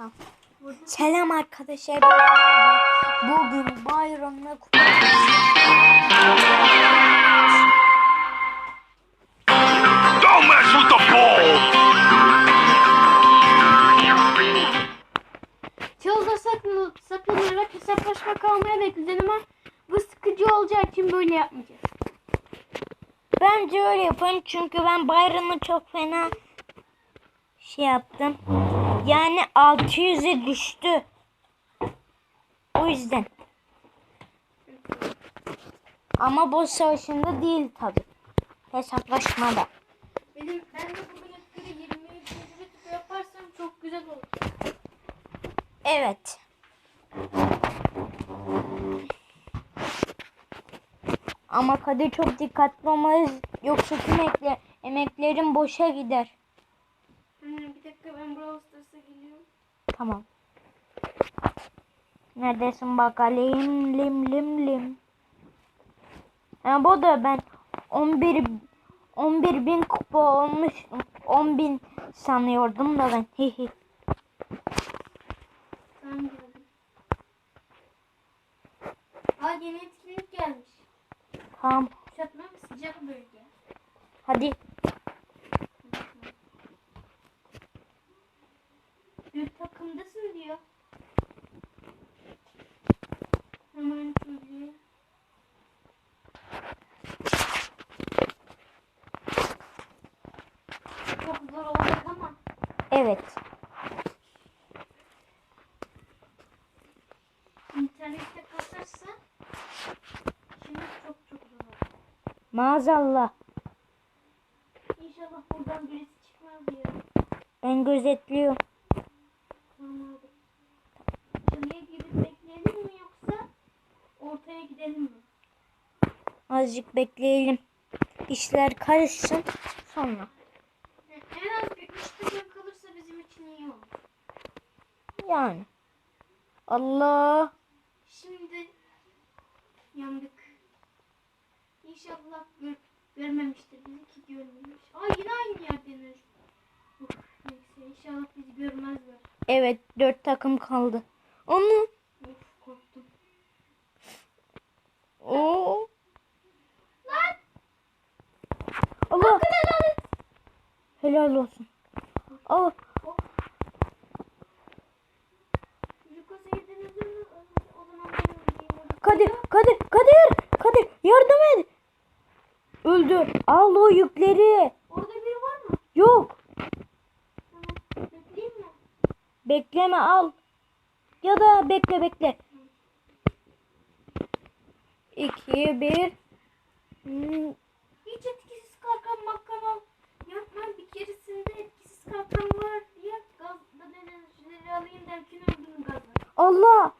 Tamam. Selam arkadaşlar. Bugün bayramla kutluyoruz. Don't mess with the ball! Çölde sakın, sakınarak hesaplaşma kalmaya bekleyeceğim ama bu sıkıcı olacağı için böyle yapmayacağız. Bence öyle yapın çünkü ben bayramı çok fena şey yaptım. Yani 600'e düştü. O yüzden. Ama boss savaşında değil tabi. Hesaplaşmada. Benim, ben de bugün etkili 23. rütbe yaparsam çok güzel olur. Evet. Ama Kadir çok dikkatli olmalıyız. Yoksa tüm ekle, emeklerin boşa gider. Tamam. Neredesin bakalım lim lim lim. Ha, bu da ben 11 11 bin kupa olmuş 10 bin sanıyordum da ben. Hihi. Aa yeni etkinlik gelmiş. Tamam. Ve sıcak bölge. Hadi. Bir takımdasın diyor. Hemen söyleyeyim. Çok zor olacak ama Evet. internette kasarsa şimdi çok çok zor olur. Maazallah. İnşallah buradan birisi çıkmaz ya. Ben gözetliyorum. Tamam abi. Çalıya girip bekleyelim mi yoksa ortaya gidelim mi? Azıcık bekleyelim. İşler karışsın sonra. En az bir üç takım kalırsa bizim için iyi olur. Yani. Allah. Şimdi yandık. İnşallah gör, görmemiştir bizi ki görmemiş. Aa yine aynı yerden neyse inşallah bizi görmezler. Evet dört takım kaldı. Onu. Of korktum. Oo. Lan! Allah. Helal olsun. Allah. Kadir, Kadir, Kadir, Kadir yardım et. Öldü. Al o yükleri. Orada biri var mı? Yok. Tamam. Bekleyeyim mi? Bekleme al. Ya da bekle bekle. 2 1 Hmm, Hiç etkisiz kalkan makkanal yapma bir keresinde etkisiz kalkan var diye gazdan enerjileri alayım derken öldüm gazla. Allah.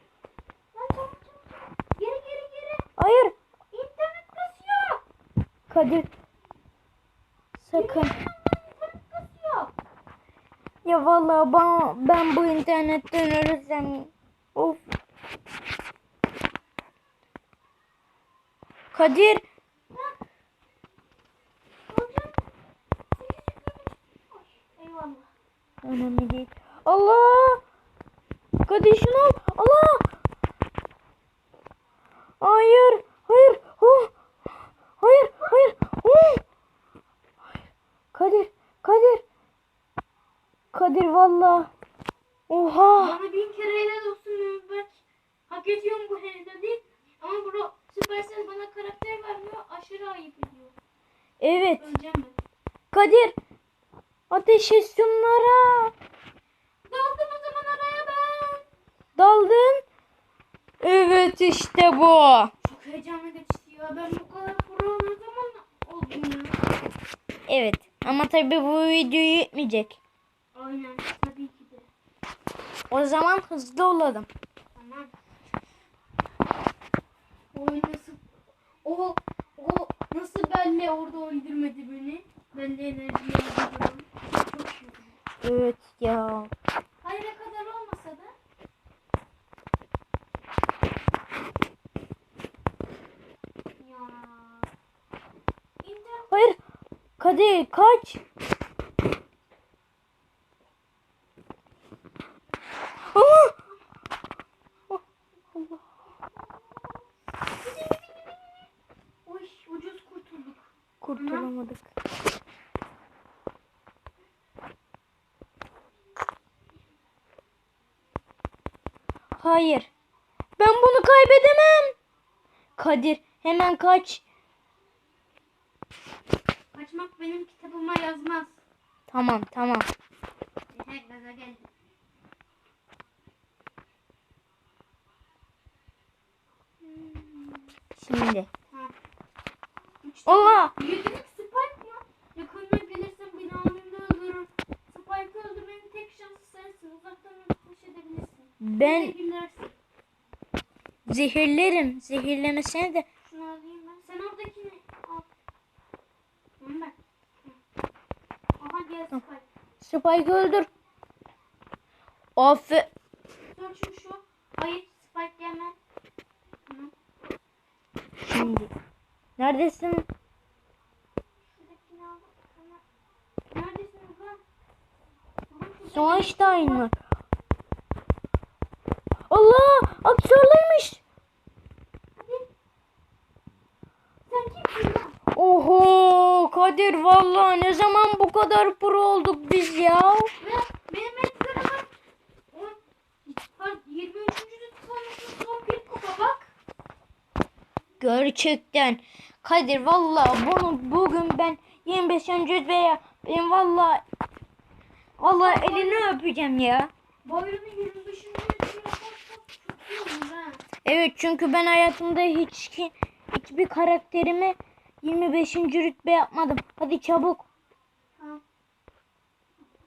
Lan çabuk çabuk çabuk. Geri geri geri. Hayır. İnternet kasıyor. Kadir. Sakın. İnternet kasıyor. Ya vallahi ben, ben bu internetten ölürsem. Of. Kadir. Lan. Hocam. Eyvallah. Önemli değil. Allah! Şunu al. Allah! Hayır! Hayır! Oh! Hayır! Hayır! Oh! Kadir! Kadir! Kadir valla. Oha! Bana bin kere helal olsun Mehmet. Hak ediyorum bu helal değil. Ama bro Supercell bana karakter vermiyor. Aşırı ayıp ediyor. Evet. Ben. Kadir! Ateş et şunlara. Daldım o zaman araya ben. Daldın. Evet işte bu. Çok heyecanlı geçti ya. Ben bu kadar pro ne zaman oldum ya? Evet. Ama tabii bu video yetmeyecek. Aynen tabii ki de. O zaman hızlı olalım. Tamam. Oy nasıl o o nasıl benle orada öldürmedi beni? Benle enerji harcadım. Çok şükür. Evet ya. Hadi kaç. Allah. Oy, ucuz kurtulduk. Kurtulamadık. Hayır. Ben bunu kaybedemem. Kadir hemen kaç. Kaçmak benim kitabıma yazmaz. Tamam tamam. Ehe gaza geldi. Şimdi. Ha. Üç Allah! Yüzünük Spike mı? Yakınına gelirsen beni anında öldürür. Spike'ı öldürmenin tek şansı sensin. Uzaktan ateş edebilirsin. Ben zehirlerim. Zehirlemesine de Şunu alayım ben. Sen oradakini al. Onu ver. Hı. Aha gel Spike. Spike'ı öldür. Afe Dur şu şu. Hayır Spike gelme. Şimdi. Neredesin? Şurada- Soğanstein var. Allah! Aktörlüymüş. Hadi. Sen kimsin lan? Oho Kadir vallahi ne zaman bu kadar pro olduk biz ya? Benim ha, 23. rütbesinin son bir kupa bak. Gerçekten. Kadir vallahi bunu bugün ben 25. veya ben vallahi vallahi elini öpeceğim ya. Boyunu 25. rütbesine yaparsak çok iyi olur ha. Evet çünkü ben hayatımda hiç hiçbir karakterimi 25. rütbe yapmadım. Hadi çabuk. Ha.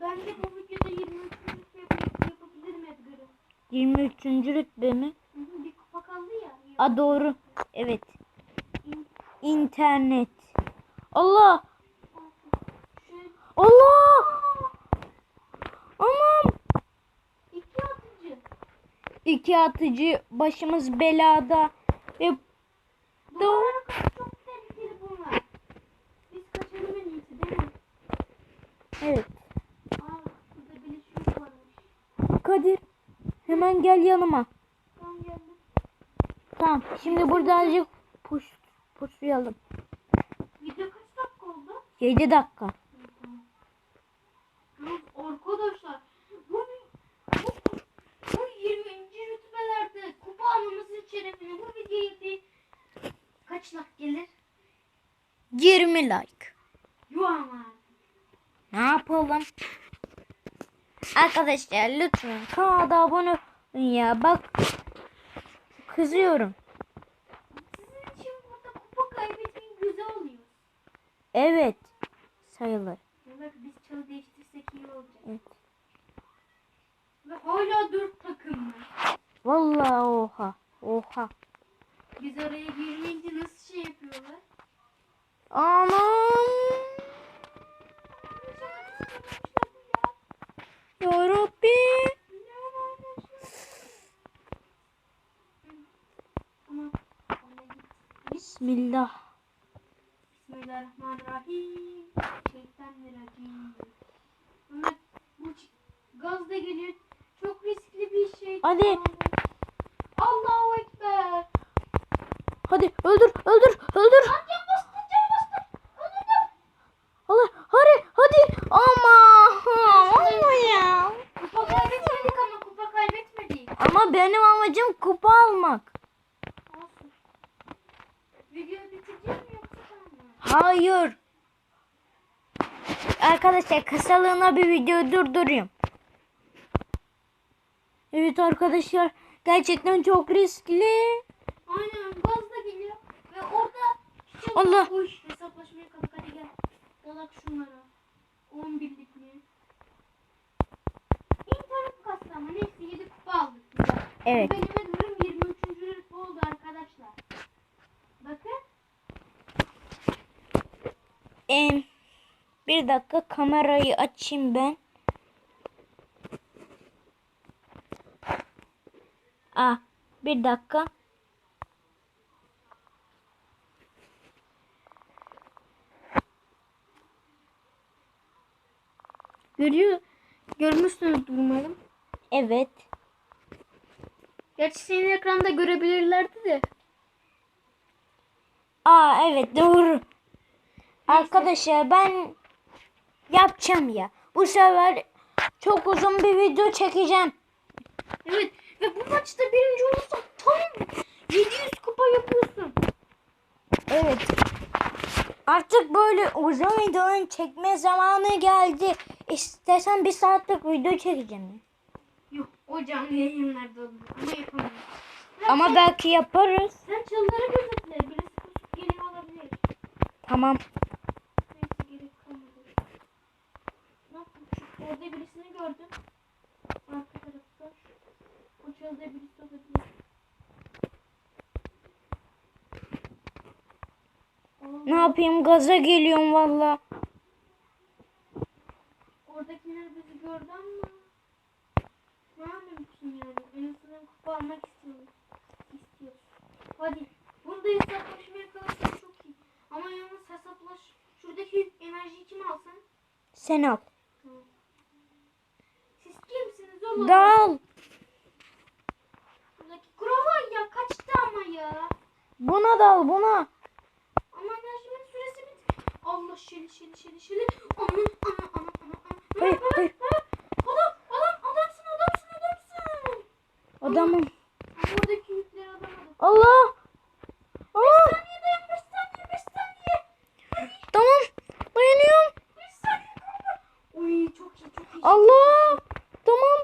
Ben de bu videoda 23. rütbe yap- yapabilirim Edgar'ı. 23. rütbe mi? Hı hı, Bir kupa kaldı ya. A doğru. Evet. İn- İnternet. Allah! Allah! Aman! iki atıcı. İki atıcı başımız belada ve Bunlara karşı çok tehlikeli bunlar. Biz kaçalım en iyisi değil mi? evet. Aa burada bir şey varmış. Kadir hemen gel yanıma. Tamam geldim. Tamam. Şimdi burada azıcık puş pushlayalım. Video kaç dakika oldu? 7 dakika. Arkadaşlar bu, bu, bu 20. rütbelerde kupa almamızın şerefine bu videoyu bir kaç like gelir? 20 like. Yuh ama. Ne yapalım? Arkadaşlar lütfen kanala abone ya. Bak kızıyorum. Sizin için burada kupa kaybetmeyin güzel oluyor. Evet. Sayılır. Ya bak biz çalı değiştirsek iyi olacak. Evet. Ve hala 4 takım var. Vallahi oha. Oha. Biz araya girmeyince nasıl şey yapıyorlar? Anam. Ya Rabbi. Ama Bismillah. Bismillahirrahmanirrahim. Şeytanirracim. Ama bu gaz da geliyor. Çok riskli bir şey. Hadi. Allahu Ekber. Hadi öldür öldür öldür. Can bastı can bastı. Öldürdüm. Allah hadi hadi. Ama. Ama ya. Kupa kaybetmedik ama kupa kaybetmedik. Ama benim amacım kupa almak. Olsun. Videoyu bitireceğim mi yoksa tamam mı? Hayır. Arkadaşlar kısalığına bir video durduruyorum. Evet arkadaşlar gerçekten çok riskli. Aynen gaz da geliyor. Ve orada çiçek Allah. Uy, hesaplaşmaya kalk hadi gel. Dalak şunlara. 11'lik mi? İnternet kastı ama neyse 7 kupa aldık. Güzel. Evet. Benim ödülüm 23. rütbe oldu arkadaşlar. Bakın. Em, bir dakika kamerayı açayım ben. Ah, bir dakika. Görüyor, görmüşsünüz umarım. Evet. Gerçi senin ekranda görebilirlerdi de. Aa evet doğru. Arkadaşlar ben yapacağım ya. Bu sefer çok uzun bir video çekeceğim. Evet ve bu maçta birinci olursan tam 700 kupa yapıyorsun. Evet. Artık böyle uzun videoların çekme zamanı geldi. İstersen bir saatlik video çekeceğim. Yok o canlı yayınlarda olur ama yapamam. Ama sen, belki yaparız. sen çalıları gözetle. Birisi geliyor olabilir. Tamam. Neyse gerek kalmadı. Ne yapayım? Şu orada birisini gördüm. Arka tarafta. O çalıda birisi olabilir. Ne yapayım gaza geliyorum valla. Oradakiler bizi gördü ama ne anlamışsın yani? En azından kupa almak istiyoruz. İstiyoruz. Hadi. Bunda hesaplaşmaya kalırsan çok iyi. Ama yalnız hesaplaş. Şuradaki enerjiyi kim alsın? Sen al. Tamam. Siz kimsiniz oğlum? Dal. Buradaki Kurova ya kaçtı ama ya. Buna dal buna. Ama enerjimin süresi bitti. Allah şeli şeli şeli. Ana ana ana ana ana. Hayır, hayır. Adam adam adamsın adamsın adamsın. Adamım. Ama oradaki yükleri alamadım. Allah. Aa, saniye dayan 5 saniye 5 saniye. tamam. Dayanıyorum. 5 saniye kaldı. Uy çok iyi çok iyi. Allah. Tamam.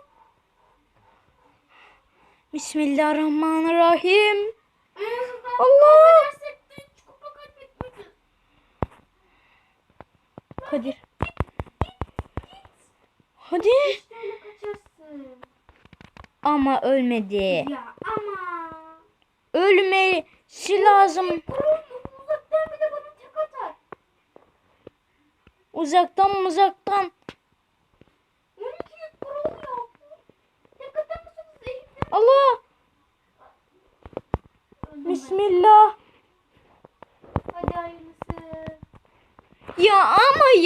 Bismillahirrahmanirrahim. En azından Allah. kaybedersek de hiç kupa kaybetmeyeceğiz. Kadir. Hadi. Ama ölmedi. Ya ama. Ölmesi lazım. Uzaktan. Uzaktan uzaktan. 12 yük kuruluyor. Tek atar mısınız zehirli? Allah. Öldüm ben. Bismillah. Hadi hayırlısı. Ya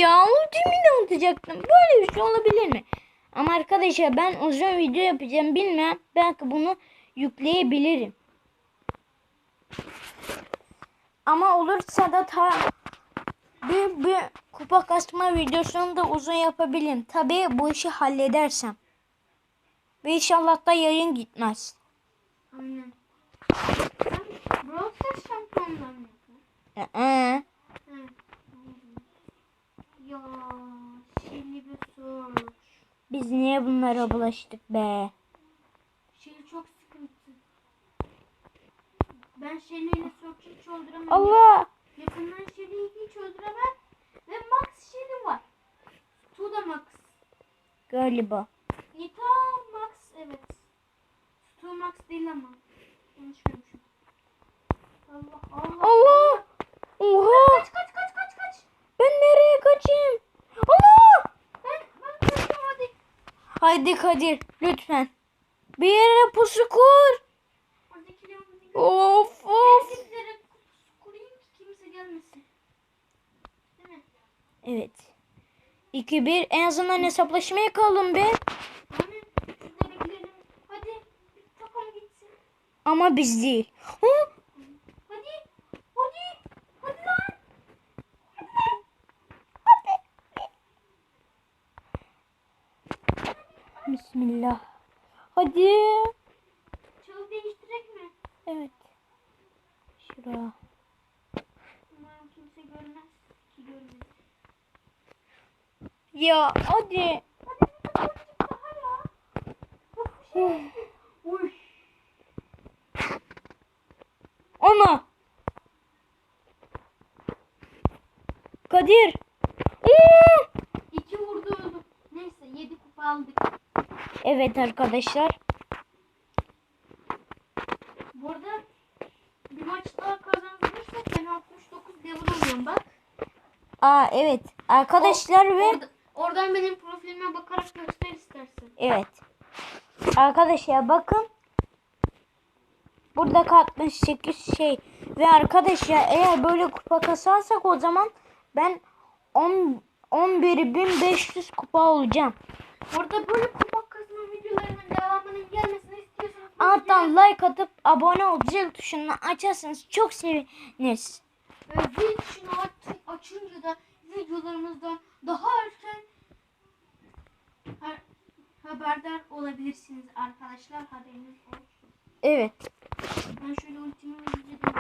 ama ya ultimi de atacaktım. Böyle bir şey olabilir mi? Ama arkadaşlar ben uzun video yapacağım bilmem. Belki bunu yükleyebilirim. Ama olursa da ta bir, bir kupa kasma videosunu da uzun yapabilirim. Tabii bu işi halledersem. Ve inşallah da yayın gitmez. Aynen. Sen Brawl Stars şampiyonluğu mı yapıyorsun? Ya Şeli bir sor. biz niye bunlara bulaştık be? Şeli çok sıkıntı. Ben Şeli ile Sorç'u hiç öldüremem. Allah! Yakından Şeli'yi hiç öldüremem. Ve Max Şeli var. Tu da Max. Galiba. Nita Max evet. Tu Max değil ama. Yanlış görmüşüm. Allah Allah. Allah! Oha! Kaç kaç kaç kaç kaç. Ben nereye kaçayım? Allah! Ben ben kaçıyorum hadi. Haydi Kadir lütfen. Bir yere pusu kur. Of of. Evet. 2-1 en azından hesaplaşmaya kalın be. Ama biz değil. Hı? Hadi. Hadi. Hadi lan. Bismillah. Hadi. Çalı değiştirek mi? Evet. Şura. Umarım kimse görmez ki görmez. Ya hadi. Hadi bir takımcık daha ya. Bak bir şey. Uy. Ana. Kadir. Oo! İki vurdu öldü. Neyse yedi kupa aldık. Evet arkadaşlar. Bu arada bir maç daha kazanırsak ben 69 level oluyorum bak. Aa evet. Arkadaşlar ve Orada, oradan benim profilime bakarak göster istersen. Evet. Arkadaşlar bakın. Burada 68 şey. Ve arkadaşlar eğer böyle kupa kasarsak o zaman ben 10 11.500 kupa olacağım. Orada böyle kupa kazma videolarının devamının gelmesini istiyorsanız Alttan like atıp abone ol zil tuşunu açarsanız çok seviniriz. ve zil tuşunu aç- açınca da videolarımızdan daha erken haberdar olabilirsiniz arkadaşlar. Haberiniz olsun. Evet. Ben şöyle ultimi hızlıca.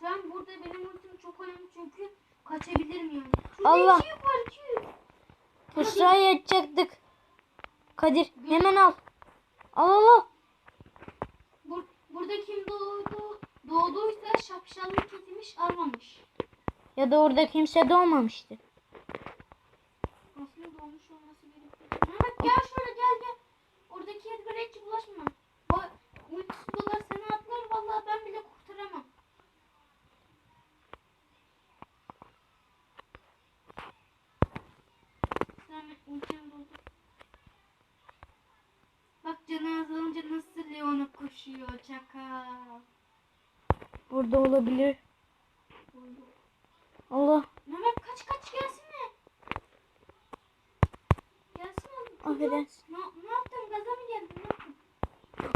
Şu an burada benim ultim çok önemli çünkü kaçabilirim yani. Şurada Allah. iki var iki yatacaktık. Kadir hemen al. Al al al. Bur- burada kim doğdu, doğduysa şapşallık etmiş almamış. Ya da orada kimse doğmamıştı. Aslında doğmuş olması gerekiyor. Mehmet gel şöyle gel gel. Oradaki Edgar'a hiç bulaşma. Bak ultisi dolar seni atlar vallahi ben bile kurtaramam. Sen. Bak canı azalınca nasıl Leon'a koşuyor çakal. Burada olabilir. Oldu. Allah. Mehmet kaç kaç gelsene. Gelsene. oğlum. Affedersin. Ne, ne yaptın? Gaza mı geldin? Ne yaptın?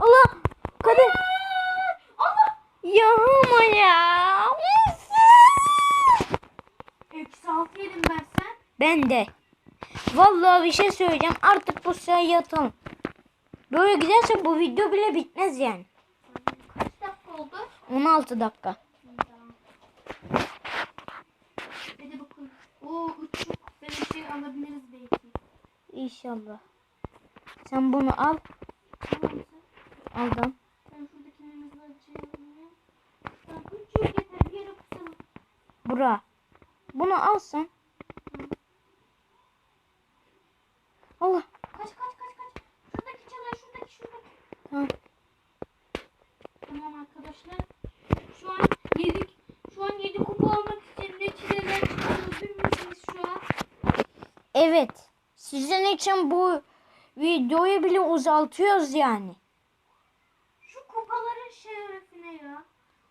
Allah. Kadir. Allah! Ya ama ya. Uf. Eksi altı yedim ben sen. Ben de. Vallahi bir şey söyleyeceğim. Artık Pusra'ya yatalım. Böyle giderse bu video bile bitmez yani. Kaç dakika oldu? 16 dakika. Hadi bakalım. Oo çok böyle bir şey alabiliriz belki. İnşallah. Sen bunu al. Aldım. Ben şuradaki memizi açayım. Tamam üç yok yeter. Bir yere kusalım. Bura. Bunu al sen. Allah. Kaç kaç kaç kaç. Şuradaki çalar şuradaki şuradaki. Tamam. Tamam arkadaşlar. Şu an yedik. Şu an 7 kupa almak için ne çileler çıkardınız şu an. Evet. Sizin için bu videoyu bile uzatıyoruz yani. Şu kupaların şerefine ya.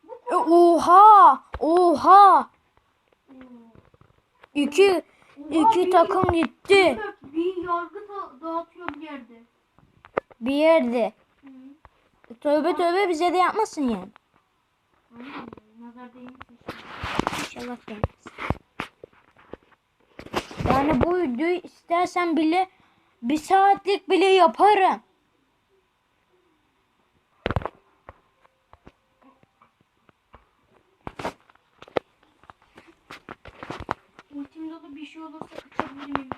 Bu E, oha! Oha! Oo. İki, iki takım gitti. Da dağıtıyor bir yerde. Bir yerde. Hı. Tövbe tövbe bize de yapmasın yani. Nazar değmesin. İnşallah gelmez. Yani bu videoyu istersen bile bir saatlik bile yaparım. Ultim dolu bir şey olursa kaçabilirim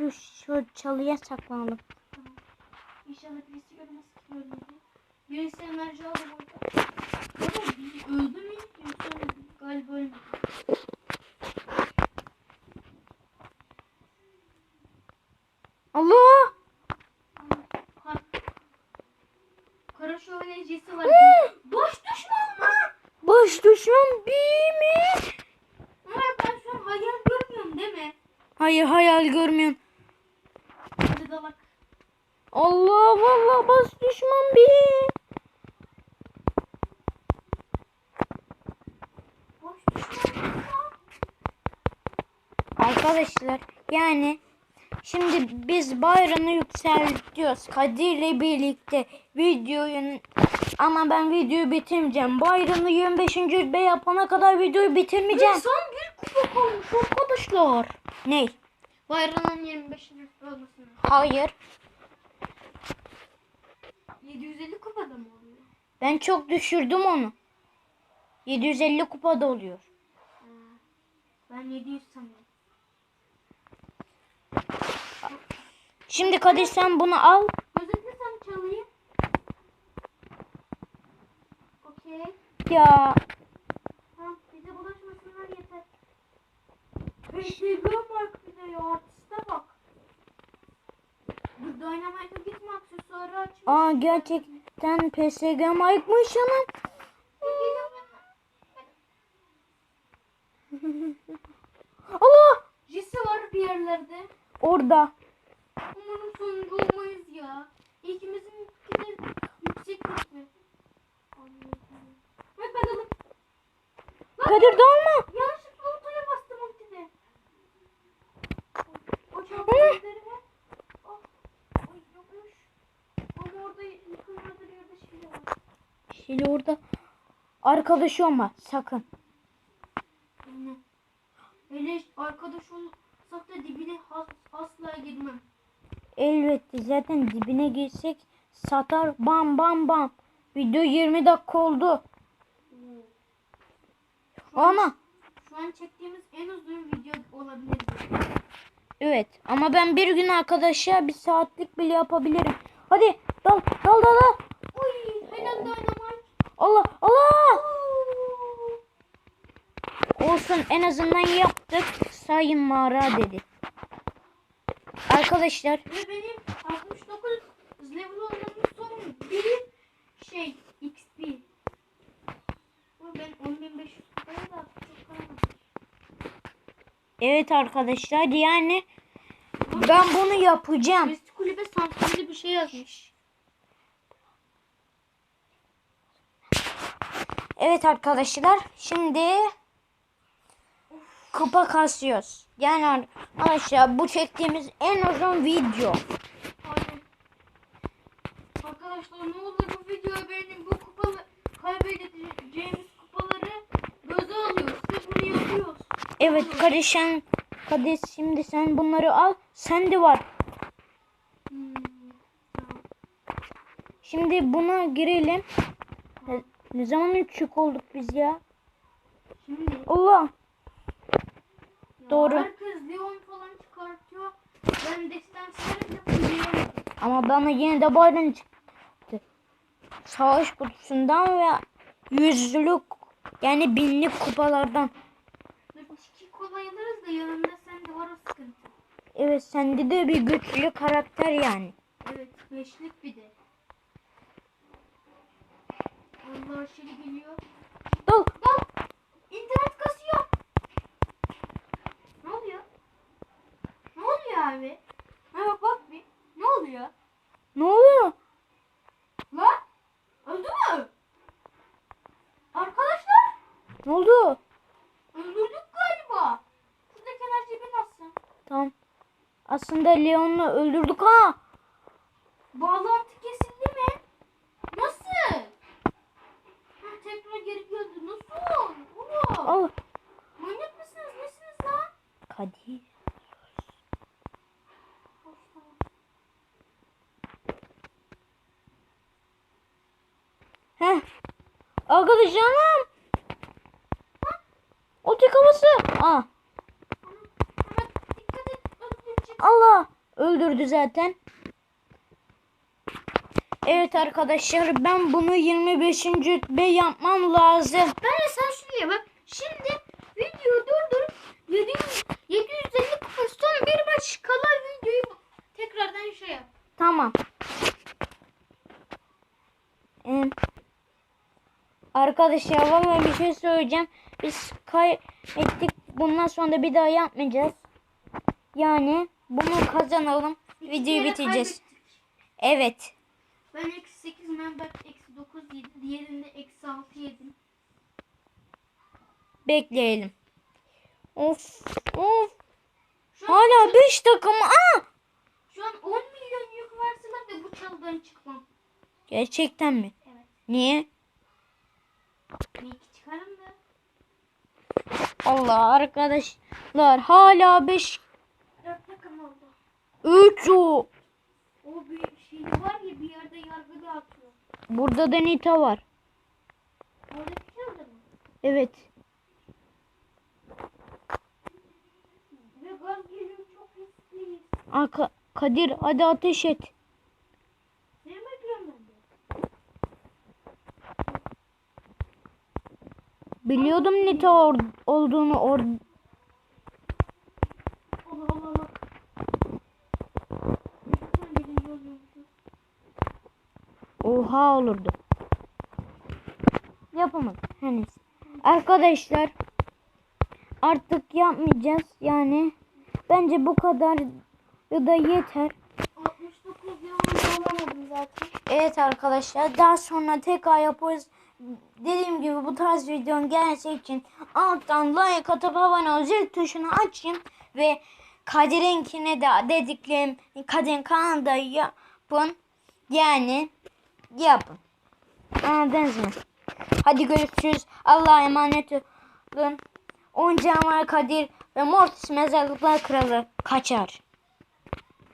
şu, şu çalıya saklanalım. Tamam. İnşallah birisi görmez ki ölmedi. Birisi enerji aldı burada. Ama öldü mü? Yoksa ölmedi. Galiba ölmedi. Allah! Kar Kara şövalyecisi var. Boş düşman mı? Baş düşman bir mi? Ama ben şu an hayal görmüyorum değil mi? Hayır hayal görmüyorum. Hadi dalak. Allah baş düşman bir. Arkadaşlar yani şimdi biz bayramı yükseltiyoruz. Kadir'le birlikte videoyu ama ben videoyu bitirmeyeceğim. Bayramı 25. rütbe yapana kadar videoyu bitirmeyeceğim. Son bir kupa kalmış arkadaşlar. Ne? Bayramın 25. olmasına. Hayır. 750 kupada mı oluyor? Ben çok düşürdüm onu. 750 kupada oluyor. Ha, Ben 700 sanıyorum. Şimdi Kadir sen bunu al. Özetlesem çalayım. Okey. Ya Tamam bize bulaşmasınlar yeter. Beşliğim var bir de ya artiste bak. Bu Dynamite'a gitme aksesuarı açmış. aa gerçekten PSG Mike'mış ama. Allah! Jisi var bir yerlerde. Orada. Umarım sonuncu olmayız ya. İkimizin de yüksek mi? Hadi bakalım. Kadir dalma. Yanlışlıkla ortaya bastım ultide. O Hı. çarpıcıları ve... Oh. Ay yokmuş. Ama orada orada. Arkadaşı olma sakın. Aynen. Hele arkadaş olsak da dibine has Elbette zaten dibine girsek satar bam bam bam. Video 20 dakika oldu. Şu an, Ama şu an çektiğimiz en uzun video olabilir. evet ama ben bir gün arkadaşlar bir saatlik bile yapabilirim. Hadi dal dal dal dal. Uy, helal dynamite. Allah Allah. Olsun en azından yaptık. Sayın mağara dedi. Arkadaşlar Ve benim 69 level olmanın son biri şey XP. Ama ben 10500 kupaya da çok kalmadım. evet arkadaşlar yani ben bunu yapacağım. Mesut Kulübe Samsun'da bir şey yazmış. Evet arkadaşlar şimdi kupa kasıyoruz. Yani arkadaşlar bu çektiğimiz en uzun video. Aynen. Arkadaşlar ne olur bu videoya benim bu kupalı kaybedeceğimiz kupaları göze alıyoruz ve bunu yapıyoruz. Evet kardeşim Kadir şimdi sen bunları al. Sende var. Hmm, tamam. Şimdi buna girelim. Ne, zaman üçlük olduk biz ya? Şimdi Allah. ya Doğru. herkes Leon falan çıkartıyor. Ben destansları yapıyorum. Ama bana yine de Biden çıktı. Savaş kutusundan ve yüzlük yani binlik kupalardan. Çiki kolay alırız da yanında sen de var o sıkıntı. Evet sende de bir güçlü karakter yani. Evet beşlik bir de. Aşırı geliyor. Dal. Lan internet kasıyor. Ne oluyor? Ne oluyor abi? Ha bak bak bir. Ne oluyor? Ne oluyor? Lan öldü mü? Arkadaşlar Ne oldu? öldürdük galiba. Şuradaki enerjiyi bir bassın. Tamam. Aslında Leon'u öldürdük ha. Bağlantı kesildi mi? Nasıl? Ha, tekrar geri geldi. Nasıl? Oğlum. Al. Manyak mısınız? Nesiniz lan? Kadir. Heh. Arkadaşlarım. O tek havası. Aa. Allah. Öldürdü zaten. Evet arkadaşlar ben bunu 25. rütbe yapmam lazım. Ben de sen şuraya bak. Şimdi videoyu durdurup 700, 750 kupa son bir maç kala videoyu tekrardan şey yap. Tamam. Ee, arkadaşlar vallahi bir şey söyleyeceğim. Biz kaybettik. Bundan sonra da bir daha yapmayacağız. Yani bunu kazanalım. İki Videoyu bitireceğiz. kaybettik. Evet. Ben eksi 8 Membert eksi 9 yedim. Diğerinde eksi 6 yedim. Bekleyelim. Of of. Hala 5 takım. Aa! şu an 10 milyon yük verseler de bu çaldan çıkmam. Gerçekten mi? Evet. Niye? Çıkarım. Allah arkadaşlar hala 5 4 takım oldu. 3 o. O bir şey var ya bir yerde yargı dağıtıyor. Burada da Nita var. Oradaki çaldı mı? Evet. Ve gaz geliyor çok riskliyiz. Aka Kadir hadi ateş et. Ne bekliyorum ben de? Biliyordum Nita or- olduğunu or. Oha olurdu. Yapamadım henüz. Arkadaşlar artık yapmayacağız yani. Bence bu kadar da yeter. 69 yılında olamadım zaten. Evet arkadaşlar daha sonra tekrar yaparız. Dediğim gibi bu tarz videonun gelmesi için alttan like atıp abone ol zil tuşunu açın ve Kadir'inkine de dediklerim Kadir'in kanalda yapın. Yani yapın. Anladınız mı? Hadi görüşürüz. Allah'a emanet olun. Oyuncağım var Kadir ve Mortis mezarlıklar kralı kaçar.